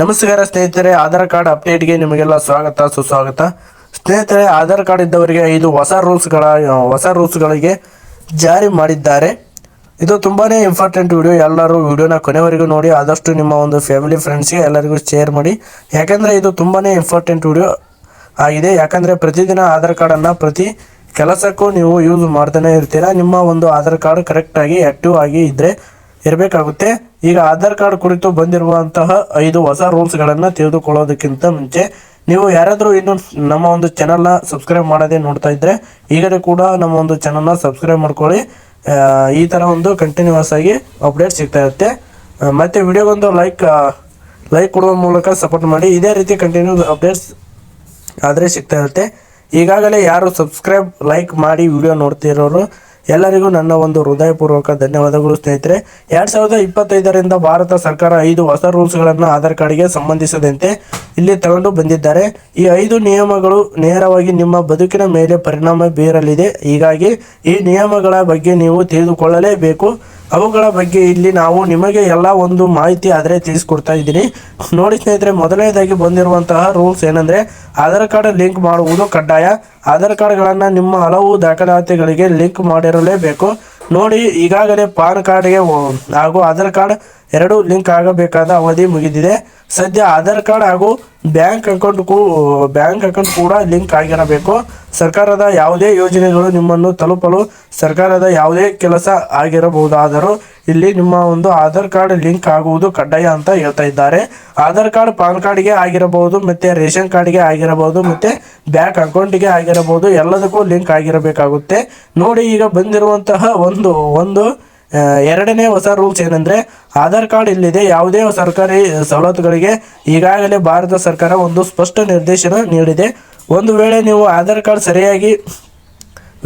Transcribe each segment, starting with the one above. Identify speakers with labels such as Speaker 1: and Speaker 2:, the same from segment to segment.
Speaker 1: ನಮಸ್ಕಾರ ಸ್ನೇಹಿತರೆ, ಆಧಾರ್ ಕಾರ್ಡ್ ಅಪ್ಡೇಟ್ಗೆ ನಿಮಗೆಲ್ಲ ಸ್ವಾಗತ, ಸುಸ್ವಾಗತ. ಸ್ನೇಹಿತರೆ, ಆಧಾರ್ ಕಾರ್ಡ್ ಇದ್ದವರಿಗೆ ಇದು ಹೊಸ ರೂಲ್ಸ್ಗಳ, ಹೊಸ ರೂಲ್ಸ್ಗಳಿಗೆ ಜಾರಿ ಮಾಡಿದ್ದಾರೆ. ಇದು ತುಂಬಾ ಇಂಪಾರ್ಟೆಂಟ್ ವಿಡಿಯೋ, ಎಲ್ಲರೂ ವಿಡಿಯೋನ ಕೊನೆವರೆಗೂ ನೋಡಿ, ಆದಷ್ಟು ನಿಮ್ಮ ಒಂದು ಫ್ಯಾಮಿಲಿ, ಫ್ರೆಂಡ್ಸ್ಗೆ ಎಲ್ಲರಿಗೂ ಶೇರ್ ಮಾಡಿ. ಯಾಕಂದರೆ ಇದು ತುಂಬಾ ಇಂಪಾರ್ಟೆಂಟ್ ವಿಡಿಯೋ ಆಗಿದೆ. ಯಾಕಂದರೆ ಪ್ರತಿದಿನ ಆಧಾರ್ ಕಾರ್ಡನ್ನು ಪ್ರತಿ ಕೆಲಸಕ್ಕೂ ನೀವು ಯೂಸ್ ಮಾಡ್ತಾನೆ ಇರ್ತೀರಾ. ನಿಮ್ಮ ಒಂದು ಆಧಾರ್ ಕಾರ್ಡ್ ಕರೆಕ್ಟಾಗಿ ಆ್ಯಕ್ಟಿವ್ ಆಗಿ ಇದ್ದರೆ ಇರಬೇಕಾಗುತ್ತೆ. ಈಗ ಆಧಾರ್ ಕಾರ್ಡ್ ಕುರಿತು ಬಂದಿರುವಂತಹ ಐದು ಹೊಸ ರೂಲ್ಸ್ಗಳನ್ನು ತಿಳಿದುಕೊಳ್ಳೋದಕ್ಕಿಂತ ಮುಂಚೆ ನೀವು ಯಾರಾದರೂ ಇನ್ನು ನಮ್ಮ ಒಂದು ಚಾನಲ್ನ ಸಬ್ಸ್ಕ್ರೈಬ್ ಮಾಡದೆ ನೋಡ್ತಾ ಇದ್ದರೆ ಈಗಲೇ ಕೂಡ ನಮ್ಮ ಒಂದು ಚಾನಲ್ನ ಸಬ್ಸ್ಕ್ರೈಬ್ ಮಾಡ್ಕೊಳ್ಳಿ. ಈ ಥರ ಒಂದು ಕಂಟಿನ್ಯೂಸ್ ಆಗಿ ಅಪ್ಡೇಟ್ ಸಿಗ್ತಾ ಇರುತ್ತೆ. ಮತ್ತು ವಿಡಿಯೋ ವಿಡಿಯೋಗೊಂದು ಲೈಕ್ ಲೈಕ್ ಕೊಡುವ ಮೂಲಕ ಸಪೋರ್ಟ್ ಮಾಡಿ. ಇದೇ ರೀತಿ ಕಂಟಿನ್ಯೂ ಅಪ್ಡೇಟ್ಸ್ ಆದರೆ ಸಿಗ್ತಾ ಇರುತ್ತೆ. ಈಗಾಗಲೇ ಯಾರು ಸಬ್ಸ್ಕ್ರೈಬ್ ಲೈಕ್ ಮಾಡಿ ವಿಡಿಯೋ ನೋಡ್ತಿರೋರು ಎಲ್ಲರಿಗೂ ನನ್ನ ಒಂದು ಹೃದಯಪೂರ್ವಕ ಧನ್ಯವಾದಗಳು, ಸ್ನೇಹಿತರೆ. ಎರಡ್ ಸಾವಿರದ ಇಪ್ಪತ್ತೈದರಿಂದ ಭಾರತ ಸರ್ಕಾರ ಐದು ಹೊಸ ರೂಲ್ಸ್ಗಳನ್ನು ಆಧಾರ್ ಕಾರ್ಡ್ಗೆ ಸಂಬಂಧಿಸಿದಂತೆ ಇಲ್ಲಿ ತಗೊಂಡು ಬಂದಿದ್ದಾರೆ. ಈ ಐದು ನಿಯಮಗಳು ನೇರವಾಗಿ ನಿಮ್ಮ ಬದುಕಿನ ಮೇಲೆ ಪರಿಣಾಮ ಬೀರಲಿದೆ. ಹೀಗಾಗಿ ಈ ನಿಯಮಗಳ ಬಗ್ಗೆ ನೀವು ತಿಳಿದುಕೊಳ್ಳಲೇಬೇಕು. ಅವುಗಳ ಬಗ್ಗೆ ಇಲ್ಲಿ ನಾವು ನಿಮಗೆ ಎಲ್ಲ ಒಂದು ಮಾಹಿತಿ ಆದರೆ ತಿಳಿಸ್ಕೊಡ್ತಾ ಇದ್ದೀನಿ. ನೋಡಿ ಸ್ನೇಹಿತರೆ, ಮೊದಲನೇದಾಗಿ ಬಂದಿರುವಂತಹ ರೂಲ್ಸ್ ಏನಂದ್ರೆ, ಆಧಾರ್ ಕಾರ್ಡ್ ಲಿಂಕ್ ಮಾಡುವುದು ಕಡ್ಡಾಯ. ಆಧಾರ್ ಕಾರ್ಡ್ಗಳನ್ನು ನಿಮ್ಮ ಹಲವು ದಾಖಲಾತಿಗಳಿಗೆ ಲಿಂಕ್ ಮಾಡಿರಲೇಬೇಕು. ನೋಡಿ, ಈಗಾಗಲೇ ಪಾನ್ ಕಾರ್ಡ್ಗೆ ಹಾಗೂ ಆಧಾರ್ ಕಾರ್ಡ್ ಎರಡು ಲಿಂಕ್ ಆಗಬೇಕಾದ ಅವಧಿ ಮುಗಿದಿದೆ. ಸದ್ಯ ಆಧಾರ್ ಕಾರ್ಡ್ ಹಾಗೂ ಬ್ಯಾಂಕ್ ಅಕೌಂಟ್ ಬ್ಯಾಂಕ್ ಅಕೌಂಟ್ ಕೂಡ ಲಿಂಕ್ ಆಗಿರಬೇಕು. ಸರ್ಕಾರದ ಯಾವುದೇ ಯೋಜನೆಗಳು ನಿಮ್ಮನ್ನು ತಲುಪಲು ಸರ್ಕಾರದ ಯಾವುದೇ ಕೆಲಸ ಆಗಿರಬಹುದಾದರೂ ಇಲ್ಲಿ ನಿಮ್ಮ ಒಂದು ಆಧಾರ್ ಕಾರ್ಡ್ ಲಿಂಕ್ ಆಗುವುದು ಕಡ್ಡಾಯ ಅಂತ ಹೇಳ್ತಾ ಇದ್ದಾರೆ. ಆಧಾರ್ ಕಾರ್ಡ್ ಪಾನ್ ಕಾರ್ಡ್ಗೆ ಆಗಿರಬಹುದು, ಮತ್ತೆ ರೇಷನ್ ಕಾರ್ಡ್ಗೆ ಆಗಿರಬಹುದು, ಮತ್ತೆ ಬ್ಯಾಂಕ್ ಅಕೌಂಟ್ಗೆ ಆಗಿರಬಹುದು, ಎಲ್ಲದಕ್ಕೂ ಲಿಂಕ್ ಆಗಿರಬೇಕಾಗುತ್ತೆ. ನೋಡಿ ಈಗ ಬಂದಿರುವಂತಹ ಒಂದು ಒಂದು ಎರಡನೇ ಹೊಸ ರೂಲ್ಸ್ ಏನಂದ್ರೆ ಆಧಾರ್ ಕಾರ್ಡ್ ಇಲ್ಲಿದೆ ಯಾವುದೇ ಸರ್ಕಾರಿ ಸವಲತ್ತುಗಳಿಗೆ ಈಗಾಗಲೇ ಭಾರತ ಸರ್ಕಾರ ಒಂದು ಸ್ಪಷ್ಟ ನಿರ್ದೇಶನ ನೀಡಿದೆ. ಒಂದು ವೇಳೆ ನೀವು ಆಧಾರ್ ಕಾರ್ಡ್ ಸರಿಯಾಗಿ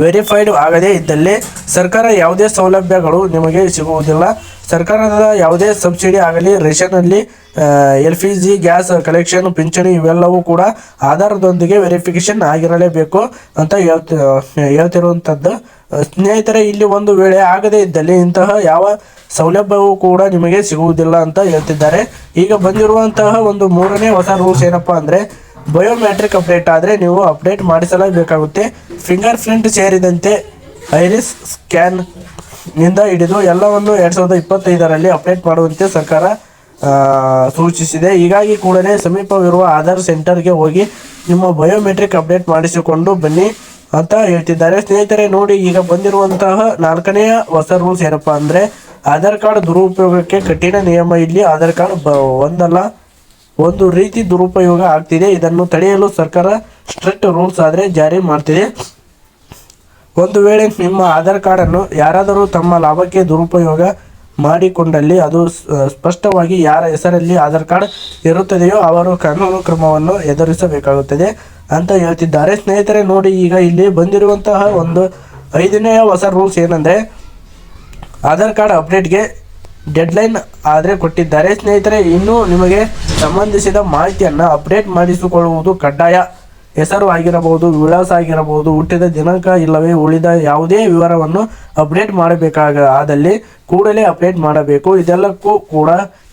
Speaker 1: ವೆರಿಫೈಡ್ ಆಗದೇ ಇದ್ದಲ್ಲಿ ಸರ್ಕಾರ ಯಾವುದೇ ಸೌಲಭ್ಯಗಳು ನಿಮಗೆ ಸಿಗುವುದಿಲ್ಲ. ಸರ್ಕಾರದ ಯಾವುದೇ ಸಬ್ಸಿಡಿ ಆಗಲಿ ರೇಷನಲ್ಲಿ L P G gas collection ಪಿಂಚಣಿ ಇವೆಲ್ಲವೂ ಕೂಡ ಆಧಾರದೊಂದಿಗೆ ವೆರಿಫಿಕೇಶನ್ ಆಗಿರಲೇಬೇಕು ಅಂತ ಹೇಳ್ತಿ, ಹೇಳ್ತಿರುವಂಥದ್ದು. ಸ್ನೇಹಿತರೆ, ಇಲ್ಲಿ ಒಂದು ವೇಳೆ ಆಗದೇ ಇದ್ದಲ್ಲಿ ಇಂತಹ ಯಾವ ಸೌಲಭ್ಯವೂ ಕೂಡ ನಿಮಗೆ ಸಿಗುವುದಿಲ್ಲ ಅಂತ ಹೇಳ್ತಿದ್ದಾರೆ. ಈಗ ಬಂದಿರುವಂತಹ ಒಂದು ಮೂರನೇ ಹೊಸ ರೂಲ್ಸ್ ಏನಪ್ಪಾ ಅಂದ್ರೆ, ಬಯೋಮೆಟ್ರಿಕ್ ಅಪ್ಡೇಟ್ ಆದರೆ ನೀವು ಅಪ್ಡೇಟ್ ಮಾಡಿಸಲೇಬೇಕಾಗುತ್ತೆ. ಫಿಂಗರ್ ಪ್ರಿಂಟ್ ಸೇರಿದಂತೆ ಐರಿಸ್ ಸ್ಕ್ಯಾನ್ ನಿಂದ ಹಿಡಿದು ಎಲ್ಲವನ್ನು ಎರಡ್ ಸಾವಿರದ ಇಪ್ಪತ್ತೈದರಲ್ಲಿ ಅಪ್ಡೇಟ್ ಮಾಡುವಂತೆ ಸರ್ಕಾರ ಸೂಚಿಸಿದೆ. ಹೀಗಾಗಿ ಕೂಡಲೇ ಸಮೀಪವಿರುವ ಆಧಾರ್ ಸೆಂಟರ್ಗೆ ಹೋಗಿ ನಿಮ್ಮ ಬಯೋಮೆಟ್ರಿಕ್ ಅಪ್ಡೇಟ್ ಮಾಡಿಸಿಕೊಂಡು ಬನ್ನಿ ಅಂತ ಹೇಳ್ತಿದ್ದಾರೆ. ಸ್ನೇಹಿತರೆ, ನೋಡಿ, ಈಗ ಬಂದಿರುವಂತಹ ನಾಲ್ಕನೆಯ ಹೊಸ ರೂಲ್ಸ್ ಏನಪ್ಪಾ ಅಂದ್ರೆ, ಆಧಾರ್ ಕಾರ್ಡ್ ದುರುಪಯೋಗಕ್ಕೆ ಕಠಿಣ ನಿಯಮ ಇಲ್ಲಿ. ಆಧಾರ್ ಕಾರ್ಡ್ ಒಂದಲ್ಲ, ಒಂದು ರೀತಿ ದುರುಪಯೋಗ ಆಗ್ತಿದೆ. ಇದನ್ನು ತಡೆಯಲು ಸರ್ಕಾರ ಸ್ಟ್ರಿಕ್ಟ್ ರೂಲ್ಸ್ ಆದರೆ ಜಾರಿ ಮಾಡ್ತಿದೆ. ಒಂದು ವೇಳೆ ನಿಮ್ಮ ಆಧಾರ್ ಕಾರ್ಡನ್ನು ಯಾರಾದರೂ ತಮ್ಮ ಲಾಭಕ್ಕೆ ದುರುಪಯೋಗ ಮಾಡಿಕೊಂಡಲ್ಲಿ ಅದು ಸ್ಪಷ್ಟವಾಗಿ ಯಾರ ಹೆಸರಲ್ಲಿ ಆಧಾರ್ ಕಾರ್ಡ್ ಇರುತ್ತದೆಯೋ ಅವರು ಕಾನೂನು ಕ್ರಮವನ್ನು ಎದುರಿಸಬೇಕಾಗುತ್ತದೆ ಅಂತ ಹೇಳ್ತಿದ್ದಾರೆ. ಸ್ನೇಹಿತರೆ, ನೋಡಿ, ಈಗ ಇಲ್ಲಿ ಬಂದಿರುವಂತಹ ಒಂದು ಐದನೆಯ ಹೊಸ ರೂಲ್ಸ್ ಏನಂದ್ರೆ, ಆಧಾರ್ ಕಾರ್ಡ್ ಅಪ್ಡೇಟ್ಗೆ ಡೆಡ್ಲೈನ್ ಆದರೆ ಕೊಟ್ಟಿದ್ದಾರೆ. ಸ್ನೇಹಿತರೆ, ಇನ್ನೂ ನಿಮಗೆ ಸಂಬಂಧಿಸಿದ ಮಾಹಿತಿಯನ್ನು ಅಪ್ಡೇಟ್ ಮಾಡಿಸಿಕೊಳ್ಳುವುದು ಕಡ್ಡಾಯ. ಹೆಸರು ಆಗಿರಬಹುದು, ವಿಳಾಸ ಆಗಿರಬಹುದು, ಹುಟ್ಟಿದ ದಿನಾಂಕ ಇಲ್ಲವೇ ಉಳಿದ ಯಾವುದೇ ವಿವರವನ್ನು ಅಪ್ಡೇಟ್ ಮಾಡಬೇಕಾಗ, ಆದಲ್ಲಿ ಕೂಡಲೇ ಅಪ್ಡೇಟ್ ಮಾಡಬೇಕು. ಇದೆಲ್ಲಕ್ಕೂ ಕೂಡ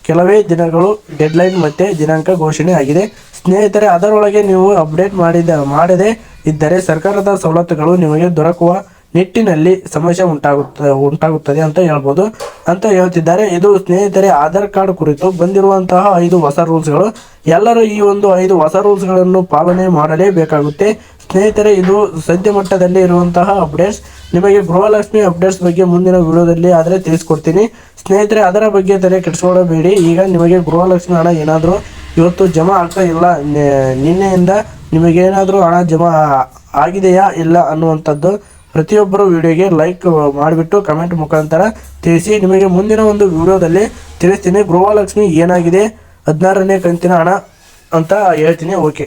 Speaker 1: ಕೆಲವೇ ದಿನಗಳು ಡೆಡ್ಲೈನ್ ಮತ್ತೆ ದಿನಾಂಕ ಘೋಷಣೆ ಆಗಿದೆ. ಸ್ನೇಹಿತರೆ, ಅದರೊಳಗೆ ನೀವು ಅಪ್ಡೇಟ್ ಮಾಡಿದ, ಮಾಡದೇ ಇದ್ದರೆ ಸರ್ಕಾರದ ಸವಲತ್ತುಗಳು ನಿಮಗೆ ದೊರಕುವ ನಿಟ್ಟಿನಲ್ಲಿ ಸಮಸ್ಯೆ ಉಂಟಾಗುತ್ತದೆ ಉಂಟಾಗುತ್ತದೆ ಅಂತ ಹೇಳ್ಬೋದು. ಅಂತ ಹೇಳ್ತಿದ್ದಾರೆ. ಇದು ಸ್ನೇಹಿತರೆ, ಆಧಾರ್ ಕಾರ್ಡ್ ಕುರಿತು ಬಂದಿರುವಂತಹ ಐದು ಹೊಸ ರೂಲ್ಸ್ಗಳು ಎಲ್ಲರೂ ಈ ಒಂದು ಐದು ಹೊಸ ರೂಲ್ಸ್ಗಳನ್ನು ಪಾಲನೆ ಮಾಡಲೇಬೇಕಾಗುತ್ತೆ. ಸ್ನೇಹಿತರೆ, ಇದು ಸದ್ಯ ಮಟ್ಟದಲ್ಲಿ ಇರುವಂತಹ ಅಪ್ಡೇಟ್ಸ್. ನಿಮಗೆ ಗೃಹಲಕ್ಷ್ಮಿ ಅಪ್ಡೇಟ್ಸ್ ಬಗ್ಗೆ ಮುಂದಿನ ವಿಡಿಯೋದಲ್ಲಿ ಆದರೆ ತಿಳಿಸ್ಕೊಡ್ತೀನಿ. ಸ್ನೇಹಿತರೆ, ಅದರ ಬಗ್ಗೆ ತಲೆ ಕೆಡಿಸ್ಕೊಳ್ಳಬೇಡಿ ಈಗ ನಿಮಗೆ ಗೃಹಲಕ್ಷ್ಮಿ ಹಣ ಏನಾದರೂ ಇವತ್ತು ಜಮಾ ಆಗ್ತಾ ಇಲ್ಲ. ನಿನ್ನೆಯಿಂದ ನಿಮಗೇನಾದರೂ ಹಣ ಜಮಾ ಆಗಿದೆಯಾ, ಇಲ್ಲ ಅನ್ನುವಂಥದ್ದು ಪ್ರತಿಯೊಬ್ಬರು ವಿಡಿಯೋಗೆ ಲೈಕ್ ಮಾಡಿಬಿಟ್ಟು ಕಮೆಂಟ್ ಮುಖಾಂತರ ತಿಳಿಸಿ. ನಿಮಗೆ ಮುಂದಿನ ಒಂದು ವಿಡಿಯೋದಲ್ಲಿ ತಿಳಿಸ್ತೀನಿ. ಗೃಹಲಕ್ಷ್ಮಿ ಏನಾಗಿದೆ? ಹದಿನಾರನೇ ಕಂತಿನ ಹಣ ಅಂತ ಹೇಳ್ತೀನಿ. ಓಕೆ